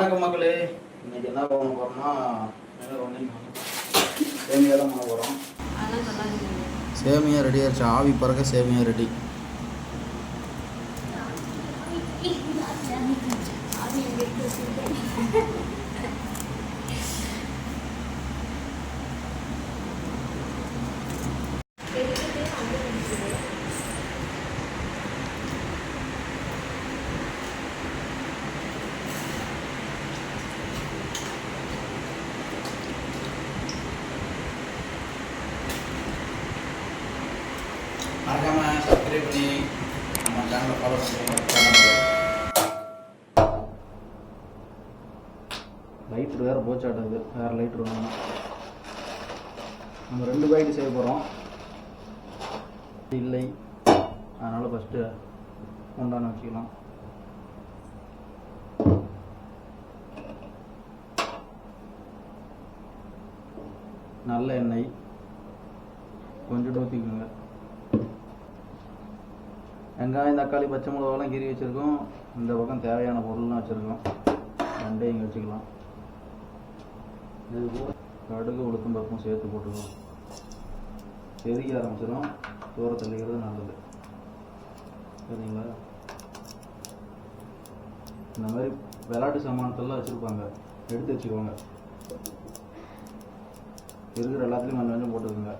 வணக்கம் மக்களே. இன்னைக்கு என்ன பண்ண போறோம்னா சேமியா தான் பண்ண போகிறோம் சேமியா ரெடி ஆயிடுச்சு. ஆவி பறக்க சேமியா ரெடி சப்ஸ்கிரைப் நம்ம சேனலை ஃபாலோ பண்ணுங்க லைட்ரு வேறு போச்சாட்டுது. வேறு லைட்ரு வேணும். நம்ம ரெண்டு பைட்டு செய்ய போகிறோம் இல்லை. அதனால் ஃபஸ்ட்டு உண்டான வச்சுக்கலாம். நல்ல எண்ணெய். கொஞ்சம் ஊற்றிக்கோங்க வெங்காயம் தக்காளி பச்சை மிளகாலாம் கீறி வச்சுருக்கோம். இந்த பக்கம் தேவையான பொருள்லாம் வச்சுருக்கோம். ரெண்டையும் இங்கே வச்சுக்கலாம் இது கடுகு உளுத்தம் பருப்பும் சேர்த்து போட்டுருக்கோம் செதுக்க ஆரம்பிச்சிடும் தூர தள்ளிக்கிறது நல்லது. சரிங்களா? இந்த மாதிரி விளையாட்டு சாமானத்தெல்லாம் வச்சுருப்பாங்க. எடுத்து வச்சுக்கோங்க. இருக்கிற எல்லாத்துலேயும் கொஞ்சம் கொஞ்சம் போட்டுக்கோங்க.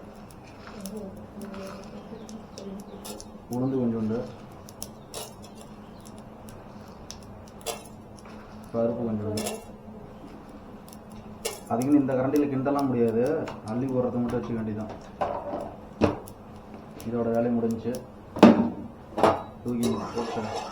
உளுந்து கொஞ்சோண்டு. பருப்பு கொஞ்சோண்டு. அதுக்குன்னு இந்த கரண்டியில் கிண்டலாம் முடியாது. அள்ளி போடுறத மட்டும் வச்சுக்க வேண்டியதான் இதோட வேலை முடிஞ்சு. தூக்கி போட்டு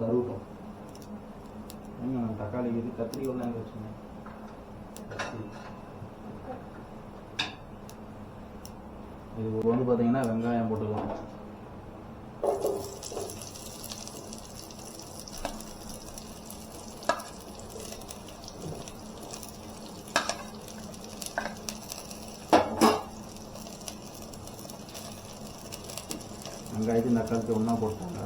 தருவோம். தக்காளி இது கத்திரி ஒன்றாங்க வச்சுங்க இது வந்து பார்த்தீங்கன்னா வெங்காயம் போட்டுக்கலாம். வெங்காயத்தையும் தக்காளிக்கு ஒன்றா போட்டாங்க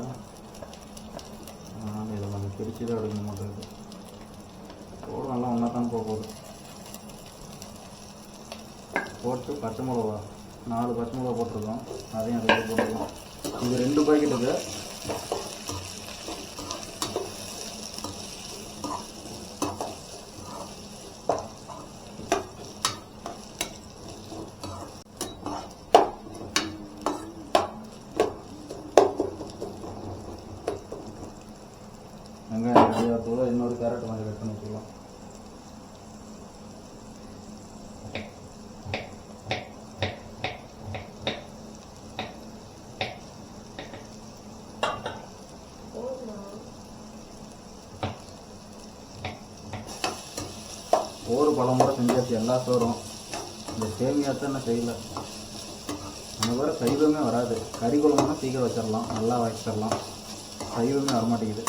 பிடிச்சி தான் எடுக்க மாட்டேங்குது. போடும் நல்லா ஒன்றா தான் போக போகுது. போட்டு பச்சை மிளகா நாலு பச்சை மிளகா போட்டிருக்கோம். அதையும் அதை போட்டுருக்கோம் இது ரெண்டு பாக்கெட் வெங்காயம் ரெடியாக இன்னொரு கேரட் கொஞ்சம் கட் பண்ணி வச்சுக்கலாம் ஒரு பழம் கூட செஞ்சாச்சு எல்லா சோறும். இந்த சேமியாத்தான் நான் செய்யல. நம்ம வேறு சைவமே வராது. கறி குழம்புனா சீக்கிரம் வச்சிடலாம் நல்லா வச்சிடலாம் சைவமே வரமாட்டேங்குது.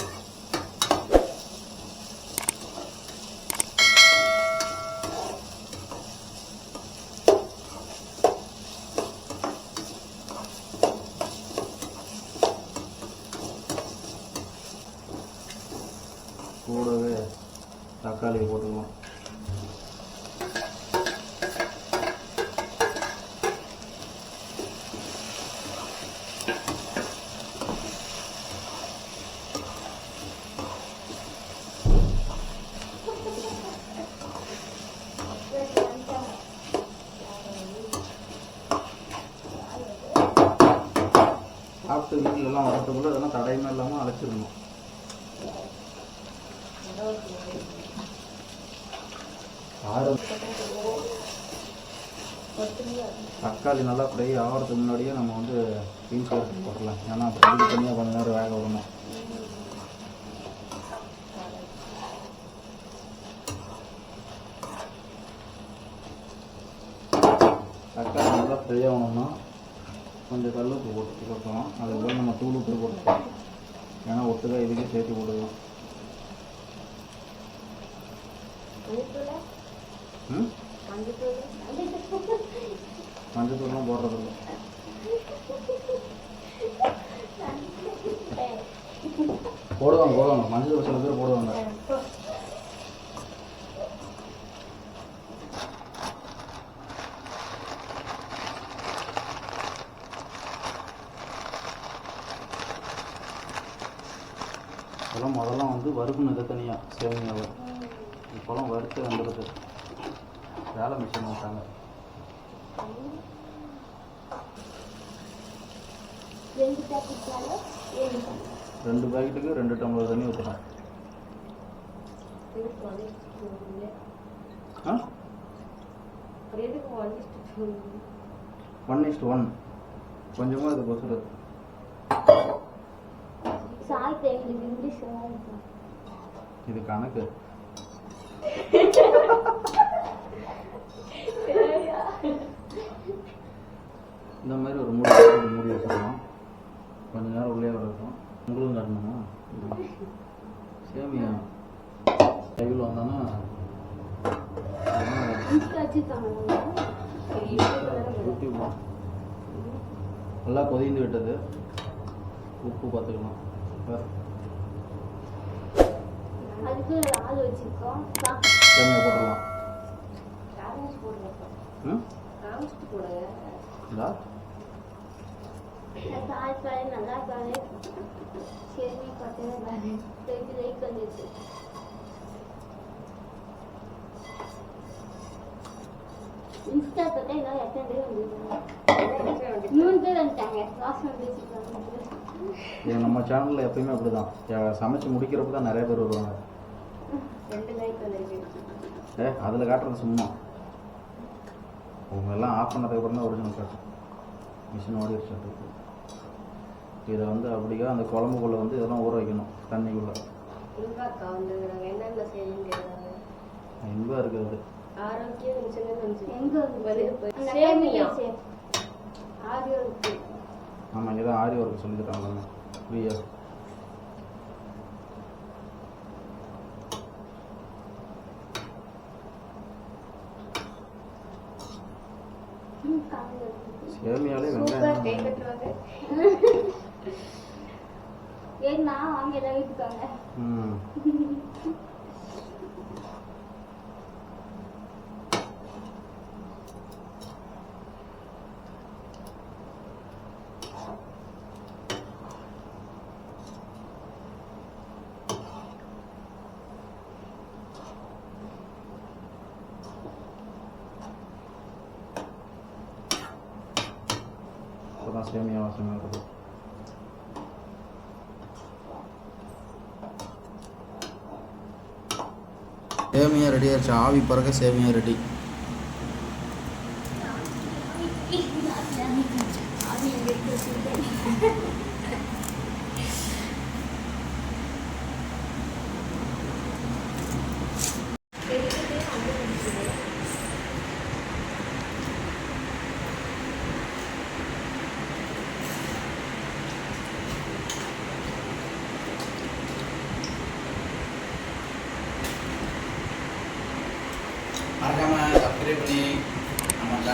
கூடவே தக்காளி போட்டுக்கலாம். தடைமை இல்லாமல் அழைச்சிடணும். தக்காளி நல்லா ஃப்ரை ஆகிறதுக்கு முன்னாடியே நம்ம வந்து பீன்ஸ் எடுத்து போட்டுடலாம். ஏன்னா அப்படி தனியாக கொஞ்ச நேரம் வேக விடணும். தக்காளி நல்லா ஃப்ரை ஆகணும்னா கொஞ்சம் கல் உப்பு போட்டு போட்டோம் அதுக்கப்புறம் நம்ம தூள் உப்பு போட்டுக்கலாம். ஏன்னா ஒட்டுக்கா இதுக்கு சேர்த்து போடுவோம் மஞ்சள் தூள்லாம் போடுறதில்ல போடுவாங்க போடுவாங்க மஞ்சள் சில பேர் போடுவாங்க இதெல்லாம் முதல்ல வந்து வறுக்கணும் இதை தனியாக சேமியாவை. இப்போலாம் வறுத்து வந்துடுது. வேலை மிஷின் விட்டாங்க ரெண்டு பாக்கெட்டுக்கு ரெண்டு டம்ளர் தண்ணி ஊற்றலாம் ஒன் இஸ்ட் ஒன் கொஞ்சமாக இது கொசுரு சாய்த்து எங்களுக்கு இங்கிலீஷ் இது கணக்கு. இந்த மாதிரி ஒரு மூடி ஒரு மூடி வச்சுக்கலாம் கொஞ்ச நேரம் உள்ளே வர இருக்கும் உங்களும் காட்டணுமா சேமியா. கையில் வந்தானா நல்லா கொதிந்து விட்டது. உப்பு பார்த்துக்கலாம். வேற அதுக்கு ஆள் வச்சிருக்கோம். சேமியா போட்டுடலாம். ம் காமிச்சிட்டு போடுங்க இதா தாய் பாரு நல்லா பாரு. சரி பார்த்தேன் லைக் வந்துச்சு இன்ஸ்டா பார்த்தா எத்தனை பேர் வந்துருக்காங்க மூணு பேர் வந்துட்டாங்க. லாஸ்ட் வந்து வச்சுருக்காங்க இது நம்ம சேனலில் எப்பயுமே அப்படி தான் சமைச்சு முடிக்கிறப்ப தான் நிறைய பேர் வருவாங்க. ரெண்டு லைக் வந்துருக்கு ஏ அதில் காட்டுறது சும்மா. அவங்க எல்லாம் ஆஃப் பண்ணதுக்கப்புறம் தான் ஒரிஜினல் காட்டும் மிஷின் ஓடிடுச்சு இதை வந்து அப்படியே அந்த குழம்புக்குள்ளே வந்து இதெல்லாம் ஊற வைக்கணும் தண்ணிக்குள்ளே. இன்பம் இருக்கிறது ஆரோக்கியம் சேமியா. ஆமாம் தான் ஆரி ஒர்க்கு சொல்லி தராங்க ஃப்ரீயாக சேமியாலே வெங்காயம் ஏன்னா அவங்க எல்லாம் வீட்டுக்காங்க ம். இப்போதான் சேமியா வாசனை வருது சேமியா ரெடி ஆயிடுச்சு ஆவி பறக்க சேமியா ரெடி அது இங்க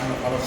আমরা ভালো